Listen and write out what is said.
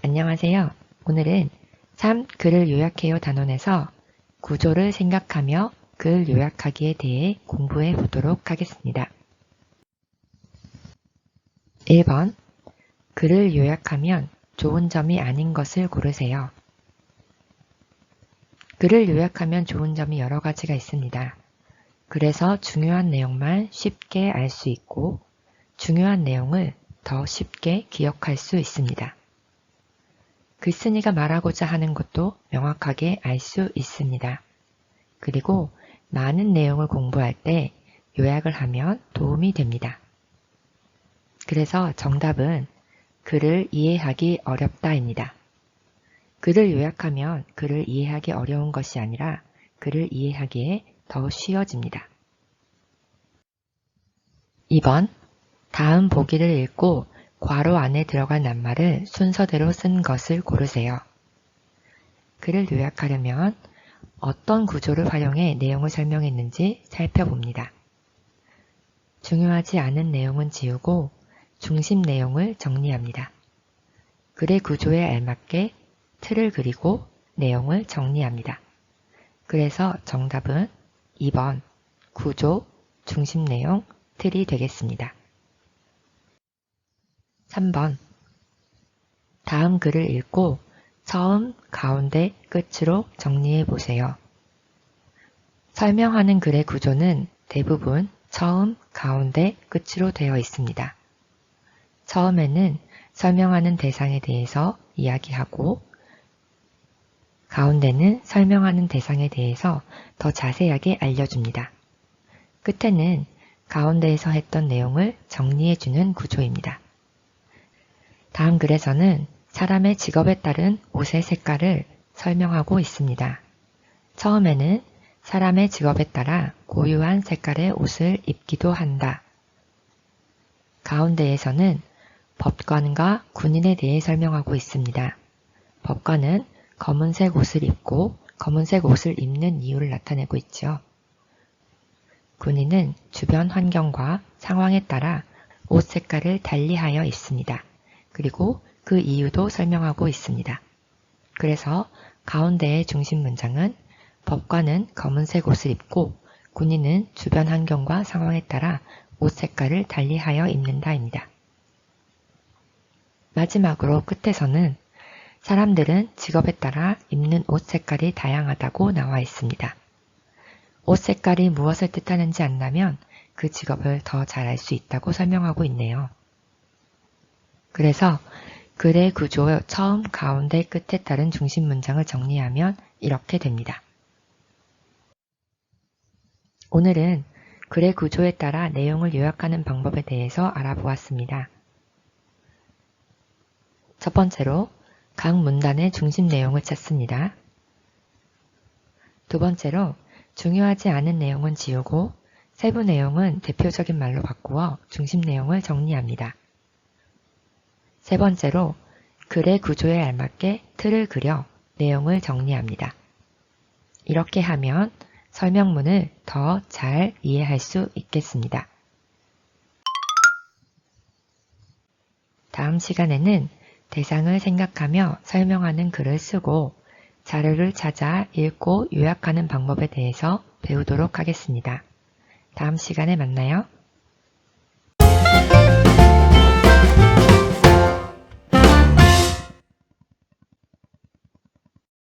안녕하세요. 오늘은 3. 글을 요약해요 단원에서 구조를 생각하며 글 요약하기에 대해 공부해 보도록 하겠습니다. 1번 글을 요약하면 좋은 점이 아닌 것을 고르세요. 글을 요약하면 좋은 점이 여러 가지가 있습니다. 그래서 중요한 내용만 쉽게 알 수 있고 중요한 내용을 더 쉽게 기억할 수 있습니다. 글쓴이가 말하고자 하는 것도 명확하게 알 수 있습니다. 그리고 많은 내용을 공부할 때 요약을 하면 도움이 됩니다. 그래서 정답은 글을 이해하기 어렵다입니다. 글을 요약하면 글을 이해하기 어려운 것이 아니라 글을 이해하기에 더 쉬워집니다. 2번 다음 보기를 읽고 괄호 안에 들어간 낱말을 순서대로 쓴 것을 고르세요. 글을 요약하려면 어떤 구조를 활용해 내용을 설명했는지 살펴봅니다. 중요하지 않은 내용은 지우고 중심 내용을 정리합니다. 글의 구조에 알맞게 틀을 그리고 내용을 정리합니다. 그래서 정답은 2번 구조, 중심 내용, 틀이 되겠습니다. 3번 다음 글을 읽고 처음, 가운데, 끝으로 정리해 보세요. 설명하는 글의 구조는 대부분 처음, 가운데, 끝으로 되어 있습니다. 처음에는 설명하는 대상에 대해서 이야기하고 가운데는 설명하는 대상에 대해서 더 자세하게 알려줍니다. 끝에는 가운데에서 했던 내용을 정리해주는 구조입니다. 다음 글에서는 사람의 직업에 따른 옷의 색깔을 설명하고 있습니다. 처음에는 사람의 직업에 따라 고유한 색깔의 옷을 입기도 한다. 가운데에서는 법관과 군인에 대해 설명하고 있습니다. 법관은 검은색 옷을 입고 검은색 옷을 입는 이유를 나타내고 있죠. 군인은 주변 환경과 상황에 따라 옷 색깔을 달리하여 있습니다. 그리고 그 이유도 설명하고 있습니다. 그래서 가운데의 중심 문장은 법관은 검은색 옷을 입고 군인은 주변 환경과 상황에 따라 옷 색깔을 달리하여 입는다입니다. 마지막으로 끝에서는 사람들은 직업에 따라 입는 옷 색깔이 다양하다고 나와 있습니다. 옷 색깔이 무엇을 뜻하는지 안다면 그 직업을 더 잘 알 수 있다고 설명하고 있네요. 그래서 글의 구조 처음, 가운데, 끝에 따른 중심 문장을 정리하면 이렇게 됩니다. 오늘은 글의 구조에 따라 내용을 요약하는 방법에 대해서 알아보았습니다. 첫 번째로 각 문단의 중심 내용을 찾습니다. 두 번째로 중요하지 않은 내용은 지우고 세부 내용은 대표적인 말로 바꾸어 중심 내용을 정리합니다. 세 번째로 글의 구조에 알맞게 틀을 그려 내용을 정리합니다. 이렇게 하면 설명문을 더 잘 이해할 수 있겠습니다. 다음 시간에는 대상을 생각하며 설명하는 글을 쓰고 자료를 찾아 읽고 요약하는 방법에 대해서 배우도록 하겠습니다. 다음 시간에 만나요.